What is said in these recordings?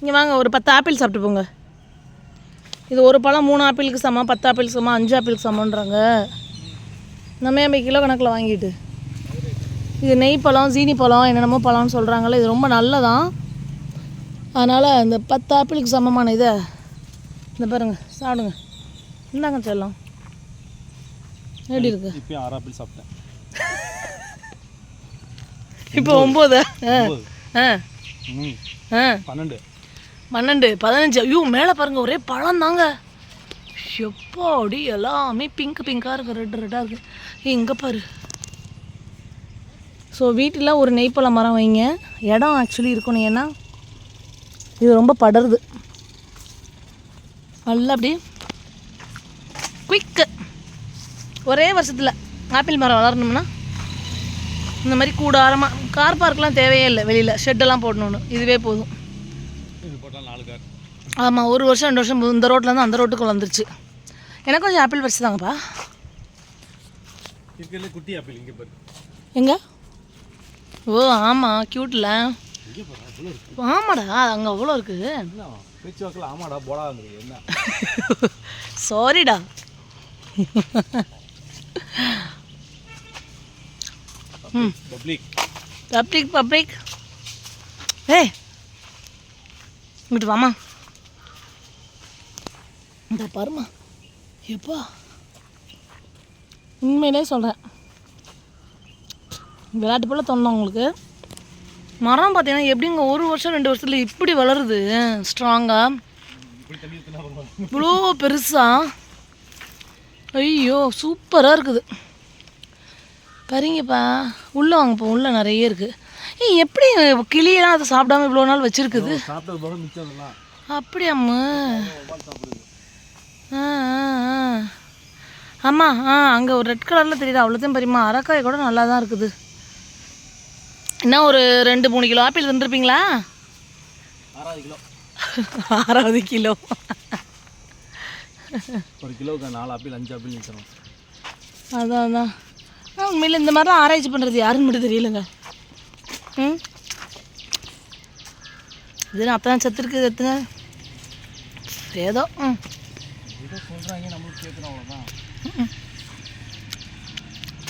இங்கே வாங்க ஒரு பத்து ஆப்பிள் சாப்பிட்டு போங்க. இது ஒரு பழம் மூணு ஆப்பிளுக்கு சமம் பத்து ஆப்பிளுக்கு சமம் அஞ்சு ஆப்பிளுக்கு சமன்றாங்க நம்ம ஏன் கிலோ கணக்கில் வாங்கிட்டு? இது நெய் பழம் சீனி பழம் என்னென்னமோ பழம்னு சொல்கிறாங்களே இது ரொம்ப நல்லதான். அதனால் இந்த பத்து ஆப்பிளுக்கு சமமான இதை இந்த பாருங்க சாப்பிடுங்க. இந்தாங்க செல்லம். எப்படி இருக்கு? இப்பயும் ஆறு ஆப்பிள் சாப்பிட்டேன். இப்போ ஒம்பது? ஆ ஆ. பன்னெண்டு. பன்னெண்டு பதினஞ்சு. ஐயோ மேலே பாருங்க ஒரே பழம் தாங்க. எப்பாடி அப்படி எல்லாமே பிங்க் பிங்காக இருக்குது ரெட் ரெட்டாக இருக்குது இங்கே பாரு. ஸோ வீட்டில் ஒரு நெய்ப்பழ மரம் வைங்க. இடம் ஆக்சுவலி இருக்கணும் ஏன்னா இது ரொம்ப படருது. நல்லா அப்படியே குயிக்கு ஒரே வருஷத்தில் ஆப்பிள் மரம் வளரணும்னா இந்த மாதிரி கூடாரமாக கார் பார்க்கெலாம் தேவையே இல்லை வெளியில் ஷெட்டெல்லாம் போடணுன்னு இதுவே போதும். ஆமாம் ஒரு வருஷம் ரெண்டு வருஷம் இந்த ரோட்டில் இருந்து அந்த ரோட்டுக்கு வந்துருச்சு. எனக்கு கொஞ்சம் ஆப்பிள் பறிச்சு தாங்கப்பா. குட்டி ஆப்பிள் இங்கே எங்க? ஓ ஆமாம் க்யூட்டில் ஆமாடா அங்கே அவ்வளோ இருக்குது ஆமாடா போடா என்ன? சாரிடா பப்ளிக் பப்ளிக் பப்ளிக் ஏய் இங்கிட்டு வாமா இந்த பாருமா எப்பா? உண்மையிலே சொல்கிறேன் விளையாட்டு போல் தோணும் உங்களுக்கு? மரம் பார்த்தீங்கன்னா எப்படிங்க ஒரு வருஷம் ரெண்டு வருஷத்தில் இப்படி வளருது? ஸ்ட்ராங்காக இவ்வளோ பெருசா? ஐயோ சூப்பராக இருக்குது. சரிங்கப்பா உள்ளே வாங்கப்பா உள்ளே நிறைய இருக்குது எப்படி கிளியெல்லாம் அதை சாப்பிடாம இவ்வளோ நாள் வச்சுருக்குது? அப்படியாம்மா சாப்பிடுது. ஆ ஆ, ஆ. ஆமா ஆ அங்கே ஒரு ரெட் கலரில் தெரியுது. அவ்வளோத்தையும் பெரியம்மா அரக்காய் கூட நல்லா தான் இருக்குது. என்ன ஒரு ரெண்டு மூணு கிலோ ஆப்பிள் தின்றுருப்பீங்களா ஆறாவது கிலோ. ஆறாவது கிலோ. ஒரு கிலோவுக்கு நாலு ஆப்பிள் அஞ்சு ஆப்பிள் நிற்கணும். அதான் அதான். உண்மையில இந்த மாதிரிலாம் ஆராய்ச்சி பண்ணுறது யாருன்னு மட்டும் தெரியலங்க. ம். இது அத்தனை சத்து இருக்குது எத்தனை ஏதோ ம். ஏதோ சொல்கிறாங்க நம்மளுக்கு கேட்குறோம் அவ்வளோதான்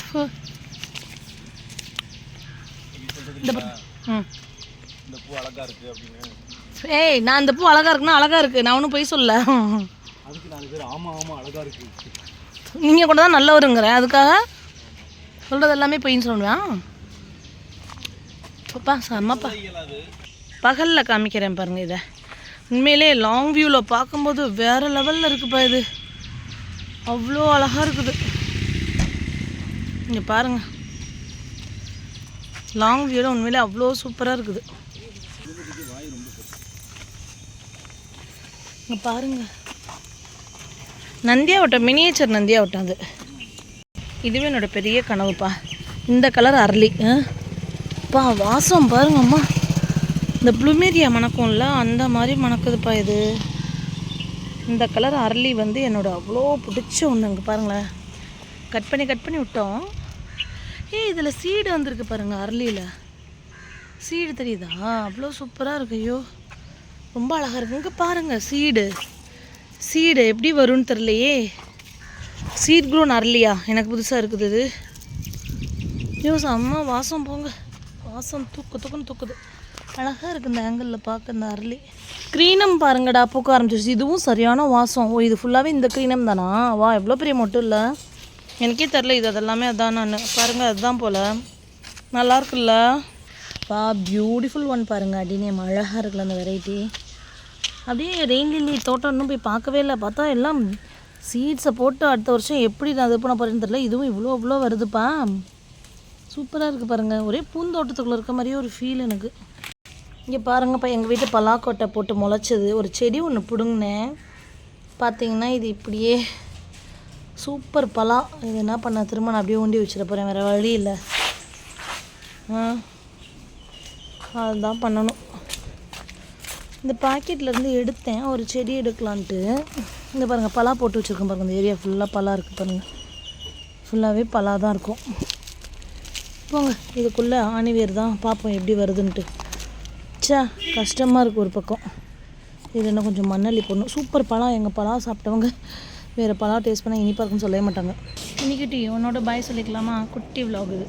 ஃபு. இந்த பூ அழகா இருக்கு அப்படின்னு. ஏய் நான் இந்த பூ அழகா இருக்குன்னா அழகா இருக்கு. நான் ஒன்றும் போய் சொல்ல அதுக்கு நாலு பேர் ஆமா ஆமா அழகா இருக்கு. நீங்கள் கூட தான் நல்லவருங்கிறேன். அதுக்காக சொல்கிறது எல்லாமே பொய்ன்னு சொல்லுவேன் பாப்பா செம்மப்பா பகலில் காமிக்கிறேன் பாருங்க இதை. உண்மையிலே லாங் வியூவில் பார்க்கும்போது வேறு லெவலில் இருக்குப்பா இது. அவ்வளோ அழகாக இருக்குது. இங்கே பாருங்க. லாங் வியூவில் உண்மையிலே அவ்வளோ சூப்பராக இருக்குது. இங்கே பாருங்க. நந்தியாவட்டம் மினியேச்சர் நந்தியாவட்டம் அது. இதுவே என்னோட பெரிய கனவுப்பா. இந்த கலர் அரளி ஆ? அப்பா வாசம் பாருங்க அம்மா இந்த ப்ளூமேரியா மணக்கும்ல அந்த மாதிரி மணக்குதுப்பா இது. இந்த கலர் அரளி வந்து என்னோட அவ்வளோ பிடிச்ச ஒன்று இங்கே பாருங்களேன். கட் பண்ணி கட் பண்ணி விட்டோம். ஏய் இதில் சீடு வந்திருக்கு பாருங்க அரளியில். சீடு தெரியுதா? அவ்வளோ சூப்பராக இருக்கு ஐயோ. ரொம்ப அழகாக இருக்கு. இங்கே பாருங்கள் சீடு சீடு எப்படி வரும்னு தெரிலையே சீட் க்ரோன் அரளியா? எனக்கு புதுசாக இருக்குது இது. ஐயோ செம்ம வாசம் போங்க. வாசம் தூக்கு தூக்குன்னு தூக்குது. அழகாக இருக்குது இந்த ஆங்கிளில் பார்க்க இந்த அரளி. க்ரீனம் பாருங்கடா பூக்க ஆரம்பிச்சிருச்சு. இதுவும் சரியான வாசம். ஓ இது ஃபுல்லாகவே இந்த க்ரீனம் தானா? வா எவ்வளோ பெரிய மொட்டும் இல்லை. எனக்கே தெரில இது அதெல்லாமே அதான் நான். பாருங்கள் அதுதான் போல். நல்லா இருக்குல்ல? வா பியூட்டிஃபுல் ஒன் பாருங்கள் அடினேம் அழகாக இருக்குல்ல அந்த வெரைட்டி அப்படியே ரெயின் லில்லி தோட்டம் இன்னும் போய் பார்க்கவே இல்லை. பார்த்தா எல்லாம் சீட்ஸை போட்டு அடுத்த வருஷம் எப்படி நான் இது பண்ண போகிறேன்னு தெரில இதுவும் இவ்வளோ இவ்வளோ வருதுப்பா. சூப்பராக இருக்குது பாருங்கள் ஒரே பூந்தோட்டத்துக்குள்ளே இருக்க மாதிரியே ஒரு ஃபீல் எனக்கு. இங்கே பாருங்கப்பா எங்கள் வீட்டு பலாக்கொட்டை போட்டு முளைச்சது. ஒரு செடி ஒன்று பிடுங்கினேன். பார்த்தீங்கன்னா இது இப்படியே சூப்பர் பலா. இது என்ன பண்ண திரும்ப நான் அப்படியே ஊண்டி வச்சிட போகிறேன் வேறு வழி இல்லை. ஆ அதுதான் பண்ணணும். இந்த பாக்கெட்லேருந்து எடுத்தேன். ஒரு செடி எடுக்கலான்ட்டு. இந்த பாருங்கள் பலா போட்டு வச்சுருக்கேன் பாருங்கள் இந்த ஏரியா ஃபுல்லாக பலா இருக்குது பாருங்கள் ஃபுல்லாகவே பலா தான் இருக்கும். போங்க இதுக்குள்ளே ஆணிவேர் தான். பார்ப்போம் எப்படி வருதுன்ட்டு. சா கஷ்டமாக இருக்குது ஒரு பக்கம். இது என்ன கொஞ்சம் மண்ணள்ளி போடணும். சூப்பர் பழம் எங்கள் பழம் சாப்பிட்டவங்க. வேறு பழம் டேஸ்ட் பண்ணால் இனிப்பாக இருக்குன்னு சொல்லவே மாட்டாங்க. இன்னைக்கு டீ உன்னோட பாய் சொல்லிக்கலாமா? குட்டி விலாகுது